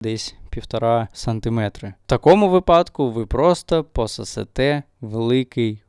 десь півтора сантиметри. В такому випадку ви просто пососете великий.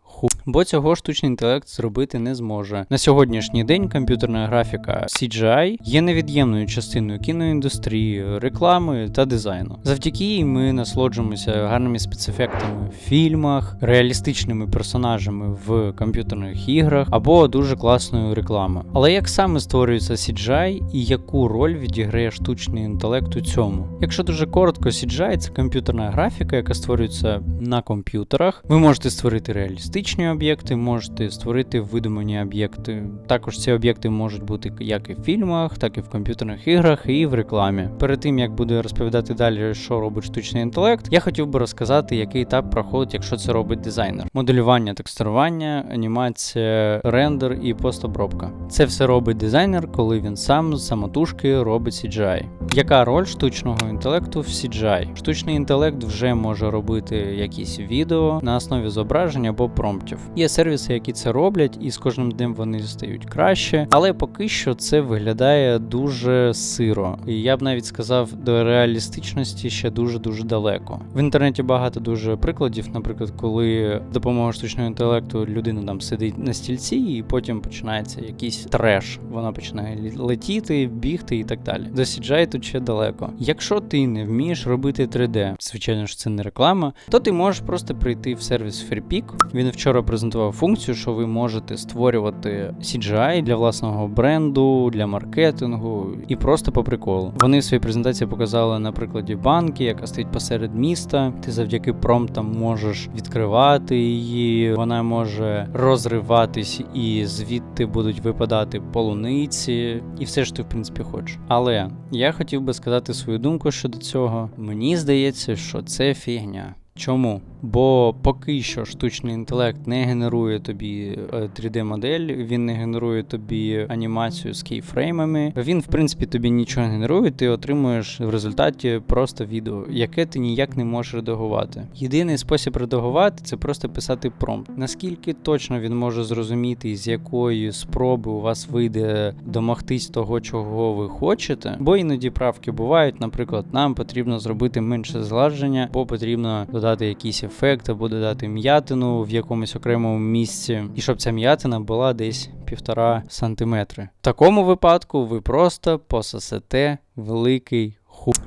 Бо цього штучний інтелект зробити не зможе. На сьогоднішній день комп'ютерна графіка CGI є невід'ємною частиною кіноіндустрії, реклами та дизайну. Завдяки їй ми насолоджуємося гарними спецефектами в фільмах, реалістичними персонажами в комп'ютерних іграх або дуже класною рекламою. Але як саме створюється CGI і яку роль відіграє штучний інтелект у цьому? Якщо дуже коротко, CGI це комп'ютерна графіка, яка створюється на комп'ютерах. Ви можете створити реалістичні об'єкти, можете створити видумані об'єкти. Також ці об'єкти можуть бути як і в фільмах, так і в комп'ютерних іграх, і в рекламі. Перед тим як буду розповідати далі, що робить штучний інтелект, я хотів би розказати, який етап проходить, якщо це робить дизайнер. Моделювання, текстурування, анімація, рендер і постобробка. Це все робить дизайнер, коли він сам з самотужки робить CGI. Яка роль штучного інтелекту в CGI? Штучний інтелект вже може робити якісь відео на основі зображень або промптів. Є сервіси, які це роблять, і з кожним днем вони стають краще, але поки що це виглядає дуже сиро. І я б навіть сказав, до реалістичності ще дуже дуже далеко. В інтернеті багато дуже прикладів, наприклад, коли з допомогою штучного інтелекту людина там сидить на стільці, і потім починається якийсь треш. Вона починає летіти, бігти і так далі. До тут ще далеко. Якщо ти не вмієш робити 3D, звичайно ж це не реклама, то ти можеш просто прийти в сервіс FreePic. Він вчора презентував функцію, що ви можете створювати CGI для власного бренду, для маркетингу і просто по приколу. Вони в своїй презентації показали на прикладі банки, яка стоїть посеред міста. Ти завдяки промптам можеш відкривати її, вона може розриватись, і звідти будуть випадати полуниці, і все ж ти в принципі хочеш. Але я хотів би сказати свою думку щодо цього. Мені здається, що це фігня. Чому? Бо поки що штучний інтелект не генерує тобі 3D-модель, він не генерує тобі анімацію з кейфреймами. Він, в принципі, тобі нічого не генерує, ти отримуєш в результаті просто відео, яке ти ніяк не можеш редагувати. Єдиний спосіб редагувати це просто писати промпт. Наскільки точно він може зрозуміти, з якої спроби у вас вийде домогтись того, чого ви хочете. Бо іноді правки бувають, наприклад, нам потрібно зробити менше згладження, бо потрібно додати якийсь ефект або додати м'ятину в якомусь окремому місці, і щоб ця м'ятина була десь півтора сантиметри. В такому випадку ви просто пососете великий.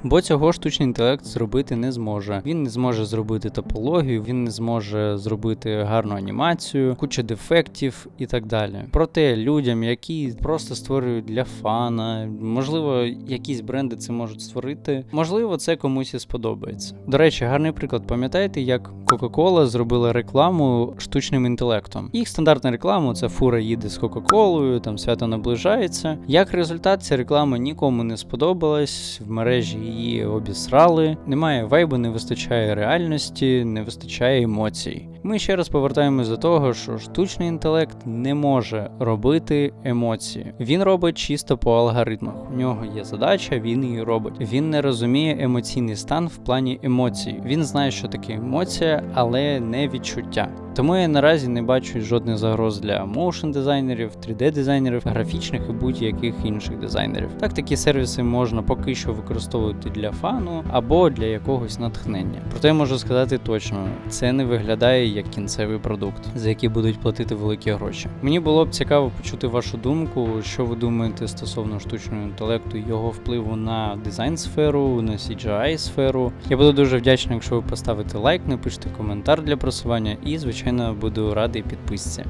Бо цього штучний інтелект зробити не зможе. Він не зможе зробити топологію, він не зможе зробити гарну анімацію, куча дефектів і так далі. Проте людям, які просто створюють для фана, можливо, якісь бренди це можуть створити, можливо, це комусь і сподобається. До речі, гарний приклад. Пам'ятаєте, як Coca-Cola зробила рекламу штучним інтелектом? Їх стандартна реклама це фура їде з Кока-Колою, там свято наближається. Як результат, ця реклама нікому не сподобалась, в мережі її обісрали. Немає вайбу, не вистачає реальності, не вистачає емоцій. Ми ще раз повертаємось до того, що штучний інтелект не може робити емоції. Він робить чисто по алгоритмах. У нього є задача, він її робить. Він не розуміє емоційний стан в плані емоцій. Він знає, що таке емоція, але не відчуття. Тому я наразі не бачу жодних загроз для моушн дизайнерів, 3D дизайнерів, графічних і будь-яких інших дизайнерів. Так такі сервіси можна поки що використовувати для фану або для якогось натхнення. Проте я можу сказати точно, це не виглядає як кінцевий продукт, за який будуть платити великі гроші. Мені було б цікаво почути вашу думку, що ви думаєте стосовно штучного інтелекту, його впливу на дизайн сферу, на CGI сферу. Я буду дуже вдячний, якщо ви поставите лайк, напишете коментар для просування і, звичайно, буду радий підписці.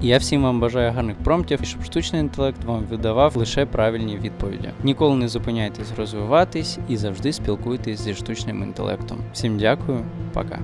Я всім вам бажаю гарних промптів і щоб штучний інтелект вам видавав лише правильні відповіді. Ніколи не зупиняйтесь розвиватись і завжди спілкуйтесь зі штучним інтелектом. Всім дякую, пока.